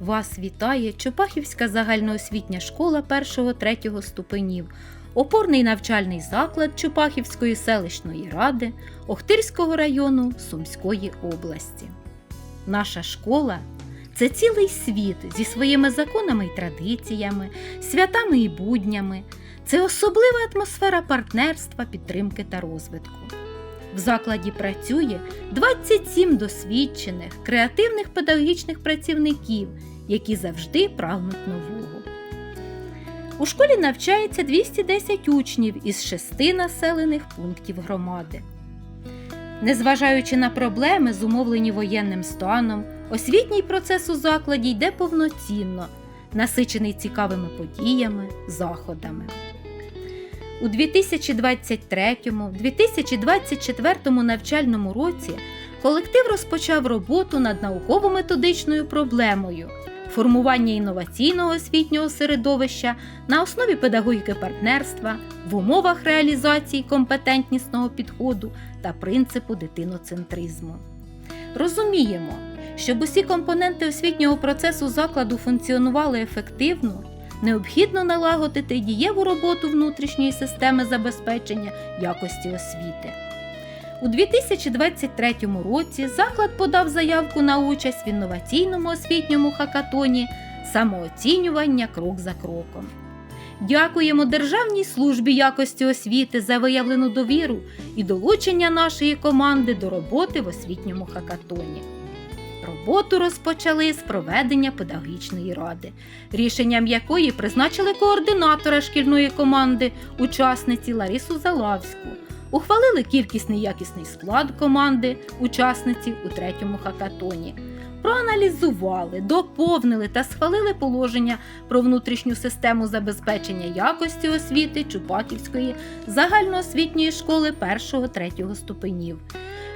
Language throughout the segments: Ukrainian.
Вас вітає Чупахівська загальноосвітня школа 1-3 ступенів, опорний навчальний заклад Чупахівської селищної ради Охтирського району Сумської області. Наша школа це цілий світ зі своїми законами і традиціями, святами і буднями. Це особлива атмосфера партнерства, підтримки та розвитку. В закладі працює 27 досвідчених, креативних педагогічних працівників, які завжди прагнуть нового. У школі навчається 210 учнів із шести населених пунктів громади. Незважаючи на проблеми, зумовлені воєнним станом, освітній процес у закладі йде повноцінно, насичений цікавими подіями, заходами. У 2023-2024 навчальному році колектив розпочав роботу над науково-методичною проблемою формування інноваційного освітнього середовища на основі педагогіки партнерства в умовах реалізації компетентнісного підходу та принципу дитиноцентризму. Розуміємо, щоб усі компоненти освітнього процесу закладу функціонували ефективно, необхідно налагодити дієву роботу внутрішньої системи забезпечення якості освіти. У 2023 році заклад подав заявку на участь в інноваційному освітньому хакатоні самооцінювання крок за кроком. Дякуємо Державній службі якості освіти за виявлену довіру і долучення нашої команди до роботи в освітньому хакатоні. Роботу розпочали з проведення педагогічної ради, рішенням якої призначили координатора шкільної команди, учасниці Ларису Залавську. Ухвалили кількісний якісний склад команди учасниці у третьому хакатоні. Проаналізували, доповнили та схвалили положення про внутрішню систему забезпечення якості освіти Чупаківської загальноосвітньої школи 1-3 ступенів.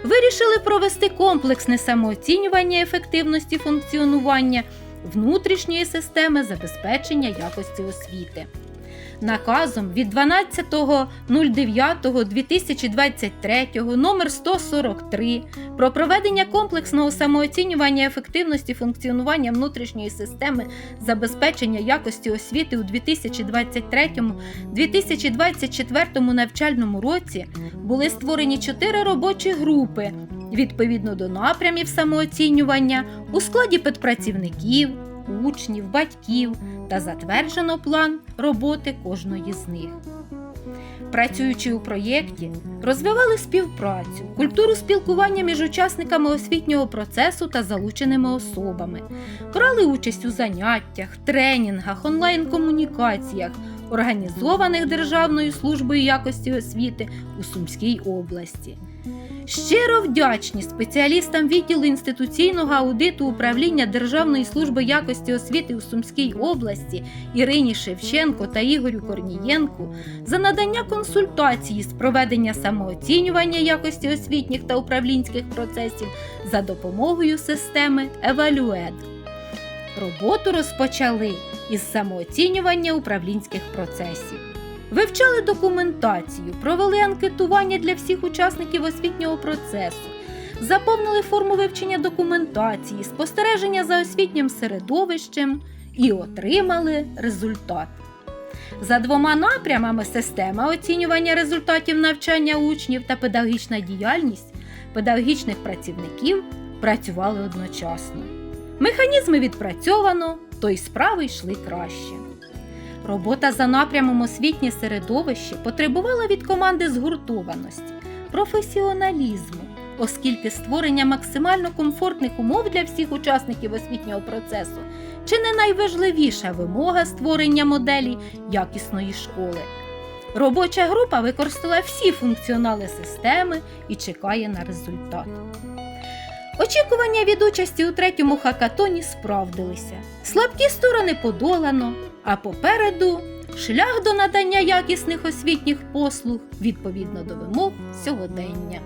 Вирішили провести комплексне самооцінювання ефективності функціонування внутрішньої системи забезпечення якості освіти. Наказом від 12.09.2023 номер 143 про проведення комплексного самооцінювання ефективності функціонування внутрішньої системи забезпечення якості освіти у 2023-2024 навчальному році були створені чотири робочі групи відповідно до напрямів самооцінювання у складі педпрацівників, учнів, батьків та затверджено план роботи кожної з них. Працюючи у проєкті, розвивали співпрацю, культуру спілкування між учасниками освітнього процесу та залученими особами, брали участь у заняттях, тренінгах, онлайн-комунікаціях, організованих Державною службою якості освіти у Сумській області. Щиро вдячні спеціалістам відділу інституційного аудиту управління Державної служби якості освіти у Сумській області Ірині Шевченко та Ігорю Корнієнку за надання консультації з проведення самооцінювання якості освітніх та управлінських процесів за допомогою системи Евалюед. Роботу розпочали із самооцінювання управлінських процесів. Вивчали документацію, провели анкетування для всіх учасників освітнього процесу, заповнили форму вивчення документації, спостереження за освітнім середовищем і отримали результат. За двома напрямами система оцінювання результатів навчання учнів та педагогічна діяльність педагогічних працівників працювали одночасно. Механізми відпрацьовано, то й справи йшли краще. Робота за напрямом освітнє середовище потребувала від команди згуртованості, професіоналізму, оскільки створення максимально комфортних умов для всіх учасників освітнього процесу чи не найважливіша вимога створення моделі якісної школи. Робоча група використала всі функціонали системи і чекає на результат. Очікування від участі у третьому хакатоні справдилися. Слабкі сторони подолано, а попереду шлях до надання якісних освітніх послуг відповідно до вимог сьогодення.